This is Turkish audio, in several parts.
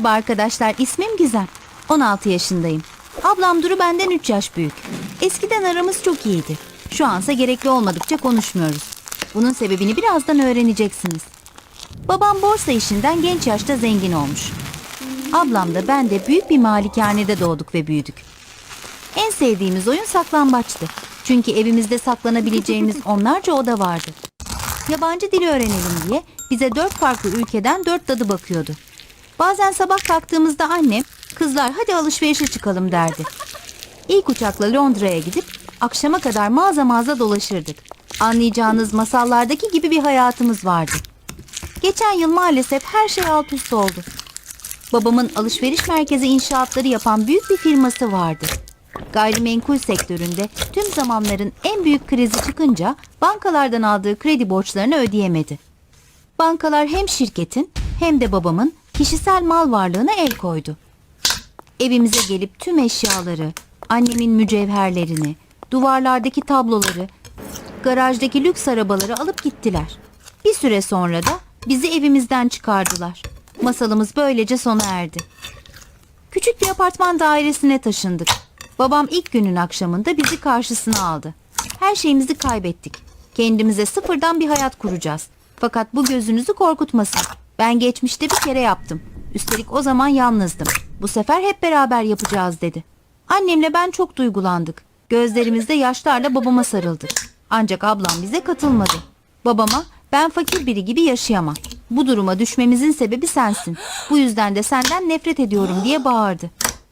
Merhaba arkadaşlar, ismim Gizem. 16 yaşındayım. Ablam Duru benden 3 yaş büyük. Eskiden aramız çok iyiydi. Şu ansa gerekli olmadıkça konuşmuyoruz. Bunun sebebini birazdan öğreneceksiniz. Babam borsa işinden genç yaşta zengin olmuş. Ablam da ben de büyük bir malikanede doğduk ve büyüdük. En sevdiğimiz oyun saklambaçtı. Çünkü evimizde saklanabileceğimiz onlarca oda vardı. Yabancı dili öğrenelim diye bize dört farklı ülkeden dört dadı bakıyordu. Bazen sabah kalktığımızda annem, kızlar hadi alışverişe çıkalım derdi. İlk uçakla Londra'ya gidip akşama kadar mağaza mağaza dolaşırdık. Anlayacağınız masallardaki gibi bir hayatımız vardı. Geçen yıl maalesef her şey alt üst oldu. Babamın alışveriş merkezi inşaatları yapan büyük bir firması vardı. Gayrimenkul sektöründe tüm zamanların en büyük krizi çıkınca bankalardan aldığı kredi borçlarını ödeyemedi. Bankalar hem şirketin hem de babamın kişisel mal varlığına el koydu. Evimize gelip tüm eşyaları, annemin mücevherlerini, duvarlardaki tabloları, garajdaki lüks arabaları alıp gittiler. Bir süre sonra da bizi evimizden çıkardılar. Masalımız böylece sona erdi. Küçük bir apartman dairesine taşındık. Babam ilk günün akşamında bizi karşısına aldı. Her şeyimizi kaybettik. Kendimize sıfırdan bir hayat kuracağız. Fakat bu gözünüzü korkutmasın. Ben geçmişte bir kere yaptım. Üstelik o zaman yalnızdım. Bu sefer hep beraber yapacağız dedi. Annemle ben çok duygulandık. Gözlerimizde yaşlarla babama sarıldık. Ancak ablam bize katılmadı. Babama ben fakir biri gibi yaşayamam. Bu duruma düşmemizin sebebi sensin. Bu yüzden de senden nefret ediyorum diye bağırdı.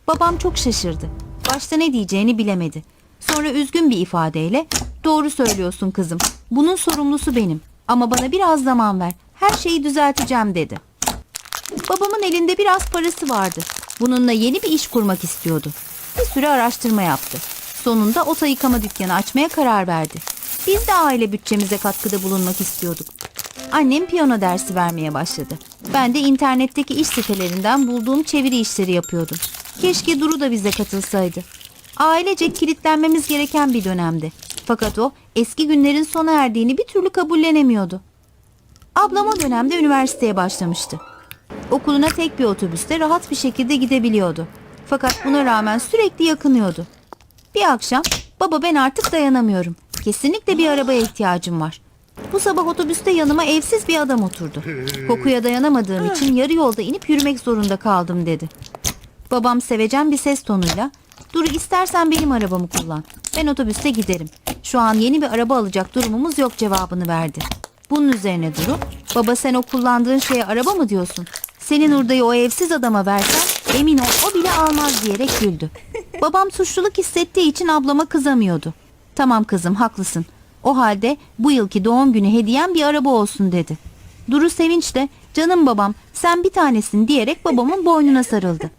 Babam çok şaşırdı. Başta ne diyeceğini bilemedi. Sonra üzgün bir ifadeyle doğru söylüyorsun kızım. Bunun sorumlusu benim. Ama bana biraz zaman ver. Her şeyi düzelteceğim dedi. Babamın elinde biraz parası vardı. Bununla yeni bir iş kurmak istiyordu. Bir süre araştırma yaptı. Sonunda ota yıkama dükkanı açmaya karar verdi. Biz de aile bütçemize katkıda bulunmak istiyorduk. Annem piyano dersi vermeye başladı. Ben de internetteki iş sitelerinden bulduğum çeviri işleri yapıyordum. Keşke Duru da bize katılsaydı. Ailecek kilitlenmemiz gereken bir dönemdi. Fakat o eski günlerin sona erdiğini bir türlü kabullenemiyordu. Ablam o dönemde üniversiteye başlamıştı. Okuluna tek bir otobüste rahat bir şekilde gidebiliyordu. Fakat buna rağmen sürekli yakınıyordu. Bir akşam baba ben artık dayanamıyorum. Kesinlikle bir arabaya ihtiyacım var. Bu sabah otobüste yanıma evsiz bir adam oturdu. Kokuya dayanamadığım için yarı yolda inip yürümek zorunda kaldım dedi. Babam sevecen bir ses tonuyla Duru istersen benim arabamı kullan. Ben otobüste giderim. Şu an yeni bir araba alacak durumumuz yok cevabını verdi. Bunun üzerine Duru baba sen o kullandığın şeye araba mı diyorsun? Senin hurdayı o evsiz adama versen emin ol o bile almaz diyerek güldü. Babam suçluluk hissettiği için ablama kızamıyordu. Tamam kızım haklısın. O halde bu yılki doğum günü hediyem bir araba olsun dedi. Duru sevinçle canım babam sen bir tanesin diyerek babamın boynuna sarıldı.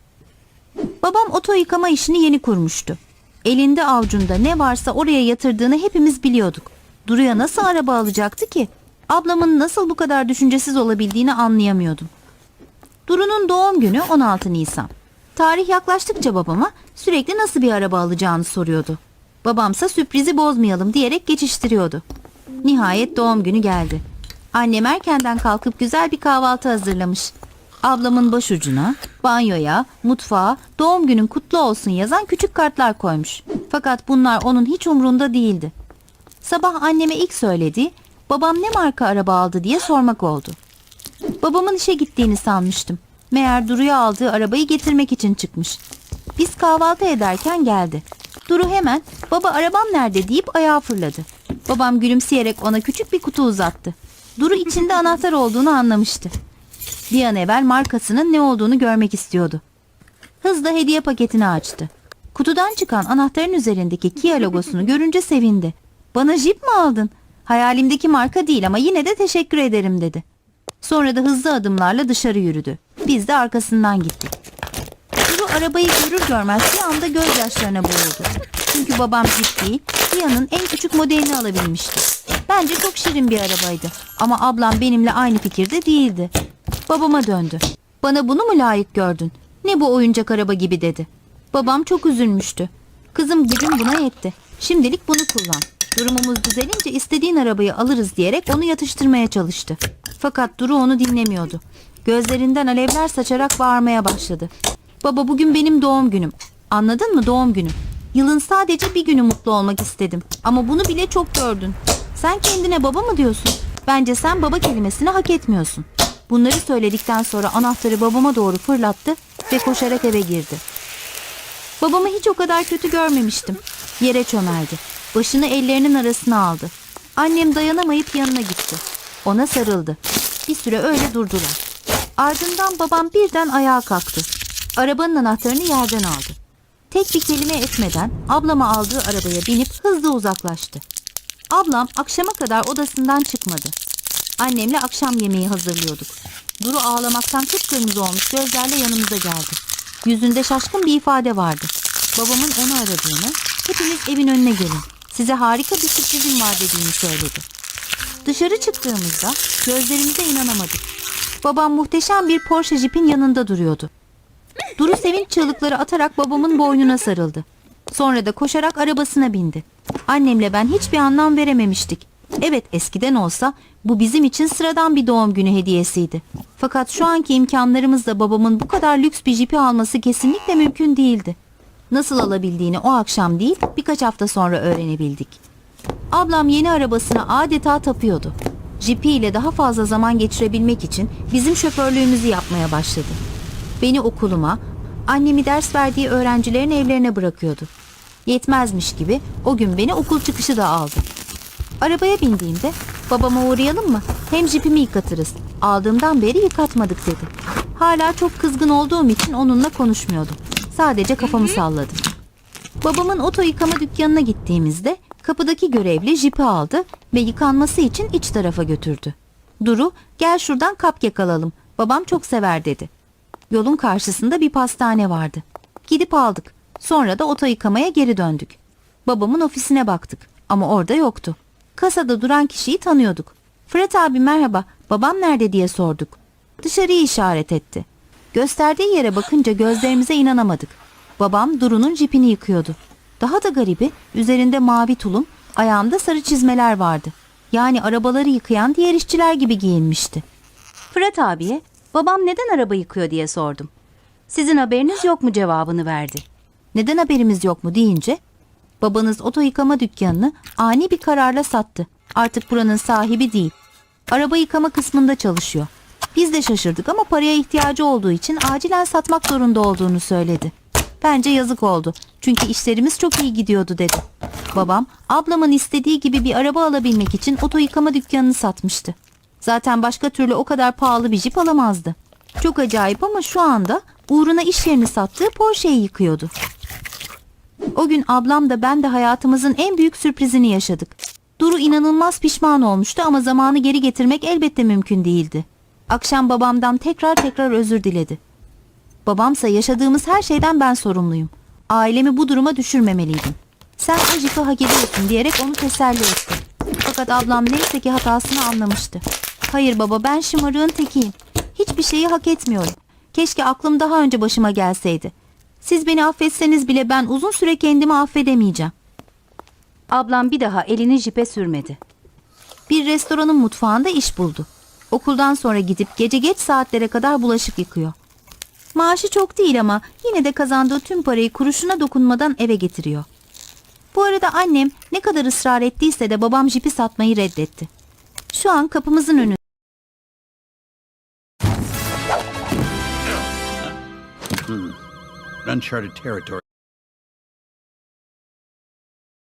Babam oto yıkama işini yeni kurmuştu. Elinde avucunda ne varsa oraya yatırdığını hepimiz biliyorduk. Duru'ya nasıl araba alacaktı ki? Ablamın nasıl bu kadar düşüncesiz olabildiğini anlayamıyordum. Duru'nun doğum günü 16 Nisan. Tarih yaklaştıkça babama sürekli nasıl bir araba alacağını soruyordu. Babamsa sürprizi bozmayalım diyerek geçiştiriyordu. Nihayet doğum günü geldi. Annem erkenden kalkıp güzel bir kahvaltı hazırlamış. Ablamın başucuna, banyoya, mutfağa doğum günün kutlu olsun yazan küçük kartlar koymuş. Fakat bunlar onun hiç umrunda değildi. Sabah anneme ilk söylediği babam ne marka araba aldı diye sormak oldu. Babamın işe gittiğini sanmıştım. Meğer Duru'ya aldığı arabayı getirmek için çıkmış. Biz kahvaltı ederken geldi. Duru hemen baba arabam nerede deyip ayağa fırladı. Babam gülümseyerek ona küçük bir kutu uzattı. Duru içinde anahtar olduğunu anlamıştı. Bir an evvel markasının ne olduğunu görmek istiyordu. Hızla hediye paketini açtı. Kutudan çıkan anahtarın üzerindeki Kia logosunu görünce sevindi. Bana jip mi aldın? Hayalimdeki marka değil ama yine de teşekkür ederim dedi. Sonra da hızlı adımlarla dışarı yürüdü. Biz de arkasından gittik. Duru arabayı görür görmez bir anda gözyaşlarına boğuldu. Çünkü babam değil, Kia'nın en küçük modelini alabilmişti. Bence çok şirin bir arabaydı. Ama ablam benimle aynı fikirde değildi. Babama döndü. Bana bunu mu layık gördün? Ne bu oyuncak araba gibi dedi. Babam çok üzülmüştü. Kızım gücüm buna yetti. Şimdilik bunu kullan. Durumumuz düzelince istediğin arabayı alırız diyerek onu yatıştırmaya çalıştı. Fakat Duru onu dinlemiyordu. Gözlerinden alevler saçarak bağırmaya başladı. Baba bugün benim doğum günüm. Anladın mı doğum günüm? Yılın sadece bir günü mutlu olmak istedim. Ama bunu bile çok gördün. Sen kendine baba mı diyorsun? Bence sen baba kelimesini hak etmiyorsun. Bunları söyledikten sonra anahtarı babama doğru fırlattı ve koşarak eve girdi. Babamı hiç o kadar kötü görmemiştim. Yere çömeldi. Başını ellerinin arasına aldı. Annem dayanamayıp yanına gitti. Ona sarıldı. Bir süre öyle durdular. Ardından babam birden ayağa kalktı. Arabanın anahtarını yerden aldı. Tek bir kelime etmeden ablama aldığı arabaya binip hızlı uzaklaştı. Ablam akşama kadar odasından çıkmadı. Annemle akşam yemeği hazırlıyorduk. Duru ağlamaktan kıpkırmızı olmuş gözlerle yanımıza geldi. Yüzünde şaşkın bir ifade vardı. Babamın onu aradığını, hepiniz evin önüne gelin. Size harika bir sürprizim var dediğini söyledi. Dışarı çıktığımızda gözlerimize inanamadık. Babam muhteşem bir Porsche Jeep'in yanında duruyordu. Duru sevinç çığlıkları atarak babamın boynuna sarıldı. Sonra da koşarak arabasına bindi. Annemle ben hiçbir anlam verememiştik. Evet eskiden olsa bu bizim için sıradan bir doğum günü hediyesiydi. Fakat şu anki imkanlarımızla babamın bu kadar lüks bir jipi alması kesinlikle mümkün değildi. Nasıl alabildiğini o akşam değil birkaç hafta sonra öğrenebildik. Ablam yeni arabasına adeta tapıyordu. Jipi ile daha fazla zaman geçirebilmek için bizim şoförlüğümüzü yapmaya başladı. Beni okuluma, annemi ders verdiği öğrencilerin evlerine bırakıyordu. Yetmezmiş gibi o gün beni okul çıkışı da aldı. Arabaya bindiğimde babama uğrayalım mı? Hem jipimi yıkatırız. Aldığımdan beri yıkatmadık dedi. Hala çok kızgın olduğum için onunla konuşmuyordum. Sadece kafamı salladım. Babamın oto yıkama dükkanına gittiğimizde kapıdaki görevli jipi aldı ve yıkanması için iç tarafa götürdü. Duru gel şuradan kap alalım. Babam çok sever dedi. Yolun karşısında bir pastane vardı. Gidip aldık. Sonra da oto yıkamaya geri döndük. Babamın ofisine baktık ama orada yoktu. Kasada duran kişiyi tanıyorduk. Fırat abi merhaba, babam nerede diye sorduk. Dışarıyı işaret etti. Gösterdiği yere bakınca gözlerimize inanamadık. Babam Duru'nun jipini yıkıyordu. Daha da garibi üzerinde mavi tulum, ayağında sarı çizmeler vardı. Yani arabaları yıkayan diğer işçiler gibi giyinmişti. Fırat abiye babam neden araba yıkıyor diye sordum. Sizin haberiniz yok mu cevabını verdi. Neden haberimiz yok mu deyince babanız oto yıkama dükkanını ani bir kararla sattı. Artık buranın sahibi değil. Araba yıkama kısmında çalışıyor. Biz de şaşırdık ama paraya ihtiyacı olduğu için acilen satmak zorunda olduğunu söyledi. Bence yazık oldu. Çünkü işlerimiz çok iyi gidiyordu dedi. Babam ablamın istediği gibi bir araba alabilmek için oto yıkama dükkanını satmıştı. Zaten başka türlü o kadar pahalı bir jip alamazdı. Çok acayip ama şu anda uğruna iş yerini sattığı Porsche'yi yıkıyordu. O gün ablam da ben de hayatımızın en büyük sürprizini yaşadık. Duru inanılmaz pişman olmuştu ama zamanı geri getirmek elbette mümkün değildi. Akşam babamdan tekrar tekrar özür diledi. Babamsa yaşadığımız her şeyden ben sorumluyum. Ailemi bu duruma düşürmemeliydim. Sen o jipi hak ediyorsun diyerek onu teselli etti. Fakat ablam neyse ki hatasını anlamıştı. Hayır baba ben şımarığın tekiyim. Hiçbir şeyi hak etmiyorum. Keşke aklım daha önce başıma gelseydi. Siz beni affetseniz bile ben uzun süre kendimi affedemeyeceğim. Ablam bir daha elini jipe sürmedi. Bir restoranın mutfağında iş buldu. Okuldan sonra gidip gece geç saatlere kadar bulaşık yıkıyor. Maaşı çok değil ama yine de kazandığı tüm parayı kuruşuna dokunmadan eve getiriyor. Bu arada annem ne kadar ısrar ettiyse de babam jipi satmayı reddetti. Şu an kapımızın önünde. Uncharted territory.